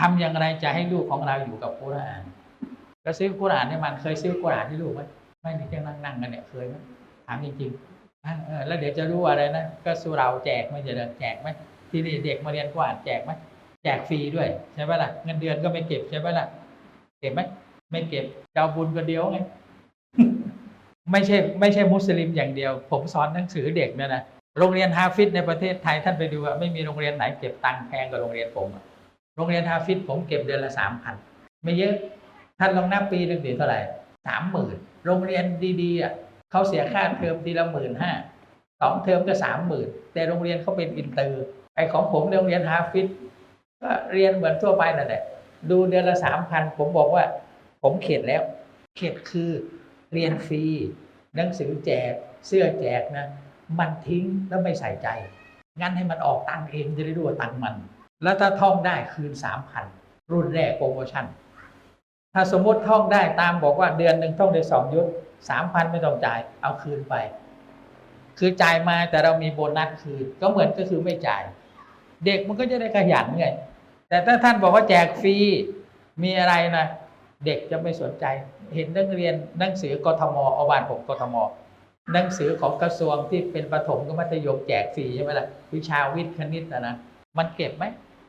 ทำอย่างไรจะให้ลูกของเราอยู่กับกุรอานก็ซื้อกุรอานให้มันเคยซื้อกุรอานให้ลูกไหมไม่นี่ยังนั่งนั่งๆกันเนี่ยเคยไหมถามจริงๆแล้วเดี๋ยวจะรู้อะไรนะก็สุเราแจกไม่จะเดินแจกไหมที่นี่เด็กมาเรียนกุรอานแจกไหมแจกฟรีด้วยใช่ไหมล่ะเงินเดือนก็ไม่เก็บใช่ไหมล่ะเก็บไหมไม่เก็บจะเอาบุญกันเดียวไงไม่ใช่ไม่ใช่มุสลิมอย่างเดียว ผมสอนหนังสือเด็กเนี่ยนะโรงเรียนฮาฟิซในประเทศไทยท่านไปดูอะไม่มีโรงเรียนไหนเก็บตังค์แพงกว่าโรงเรียนผมอะ รงเรียนฮาฟิซผมเก็บเดือนละสามพันไม่เยอะ ท่านลองนับปีหนึ่งสิเท่าไหร่สามหมื่นโรงเรียนดีๆอะเขาเสียค่าเทอมทีละหมื่นห้าสองเทอมก็สามหมื่นแต่โรงเรียนเขาเป็นอินเตอร์ไอของผมโรงเรียนฮาฟิซก็เรียนเหมือนทั่วไปนั่นแหละดูเดือนละสามพันผมบอกว่า ผมเข็ดแล้ว เข็ดคือเรียนฟรีหนังสือแจกเสื้อแจกนะ มันทิ้งแล้วไม่ใส่ใจ งั้นให้มันออกตังเองจะได้รู้ว่าตังมัน แล้วถ้าท่องได้คืนสามพันรุ่นแรกโปรโมชั่น ถ้าสมมติท่องได้ตามบอกว่าเดือนหนึ่งท่องได้สองยุทธสามพันไม่ต้องจ่าย เอาคืนไป คือจ่ายมาแต่เรามีโบนัสคืนก็เหมือนก็คือไม่จ่าย เด็กมันก็จะได้ขยันไงแต่ถ้าท่านบอกว่าแจกฟรีมีอะไรนะเด็กจะไม่สนใจ เห็นนักเรียนหนังสือกทมเอาบานผมกทมหนังสือของกระทรวงที่เป็นประถมกับมัธยมแจกฟรีใช่ไหมล่ะวิชาวิทย์คณิตนะนะมันเก็บไหม